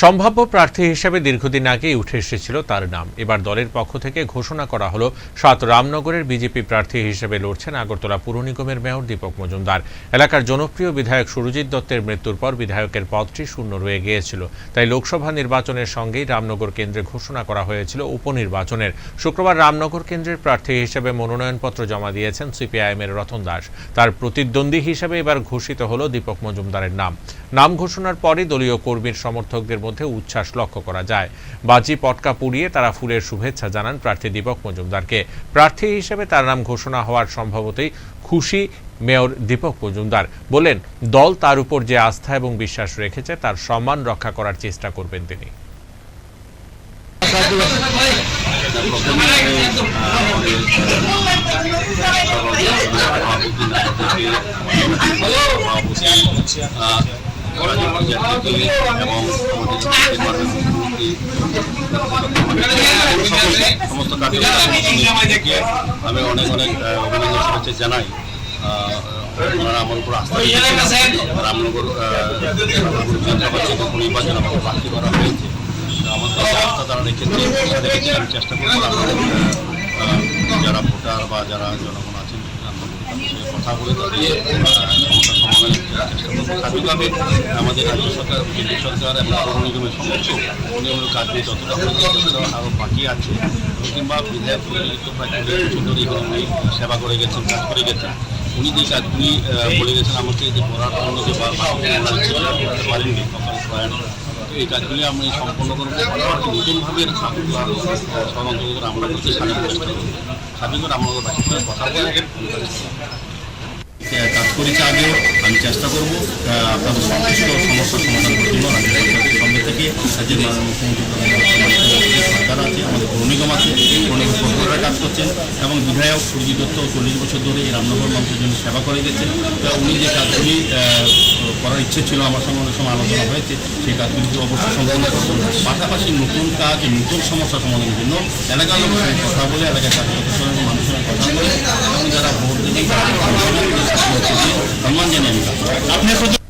সম্ভাব্য প্রার্থী হিসেবে দীর্ঘদিন আগেই উঠে এসেছিল তার নাম। এবার দলের পক্ষ থেকে ঘোষণা করা হলো, সাত রামনগরের বিজেপি প্রার্থী হিসেবে লড়ছেন আগরতলা পুর নিগমের মেয়র দীপক মজুমদার। এলাকার জনপ্রিয় বিধায়ক সুরজিৎ দত্তের মৃত্যুর পর বিধায়কের পদটি শূন্য রয়ে গিয়েছিল। তাই লোকসভা নির্বাচনের সঙ্গেই রামনগর কেন্দ্রে ঘোষণা করা হয়েছিল উপনির্বাচনের। শুক্রবার রামনগর কেন্দ্রের প্রার্থী হিসেবে মনোনয়নপত্র জমা দিয়েছেন সিপিআইএমের রতন দাস। তার প্রতিদ্বন্দ্বী হিসেবে এবার ঘোষিত হলো দীপক মজুমদারের নাম। নাম ঘোষণার পরই দলীয় কর্মীর সমর্থকদের মধ্যে উচ্ছ্বাস লক্ষ্য করা যায়। বাজি, পটকা পুড়িয়ে তারা ফুলের শুভেচ্ছা জানান প্রার্থী দীপক মজুমদারকে। প্রার্থী হিসেবে তার নাম ঘোষণা হওয়ার সম্ভবতই খুশি মেয়র দীপক মজুমদার। বলেন, দল তার উপর যে আস্থা এবং বিশ্বাস রেখেছে তার সম্মান রক্ষা করার চেষ্টা করবেন তিনি। সমস্ত কার্যকরী আমি অনেক অনেক অভিনন্দন শুভেচ্ছা জানাই। ওনারা আমার উপর আস্থা রামনগর প্রার্থী করা হয়েছে আমার আস্থা তারা রেখেছে আমি চেষ্টা করব যারা ভোটার বা যারা জনগণ আছেন কথা বলে তাদের স্বাভাবিকভাবে আমাদের রাজ্য সরকার কেন্দ্রীয় সরকার এবং পৌর। নিগমের সমস্ত উন্নয়নের কাজগুলি যতটা আরও বাকি আছে কিংবা বিধায়ক উনি সেবা করে গেছেন কাজ করে গেছেন উনি যে কাজগুলি বলে গেছেন আমাকে যে করার জন্য যে পারেননি এই কাজগুলি আমি সম্পন্ন করব নতুনভাবে সমান্তর আমরা করতে স্বাধীন কথা বলে কাজ করেছি আগেও আমি চেষ্টা করব আপনাদের সমস্ত সমস্যার সমাধান করার জন্য। রাজ্য সরকারের সঙ্গে থেকে রাজ্যের মুখ্যমন্ত্রী সরকার আছে, আমাদের পৌর আছে পৌর কর্মীরা কাজ করছেন এবং বিধায়ক সূর্যি দত্ত চল্লিশ বছর ধরে এই রামনগর মানুষের জন্য সেবা করে গেছেন। উনি যে কাজগুলি করার ইচ্ছে ছিল, আমার সঙ্গে অনেক সময় আলোচনা হয়েছে, সেই কাজগুলিকে অবশ্যই সম্পন্ন করব পাশাপাশি নতুন কাজ নতুন সমস্যা সমাধানের জন্য এলাকার লোকের কথা বলে, এলাকার সঙ্গে মানুষের কথা বলে, এবং যারা ভোট সম্মান কাজ করব।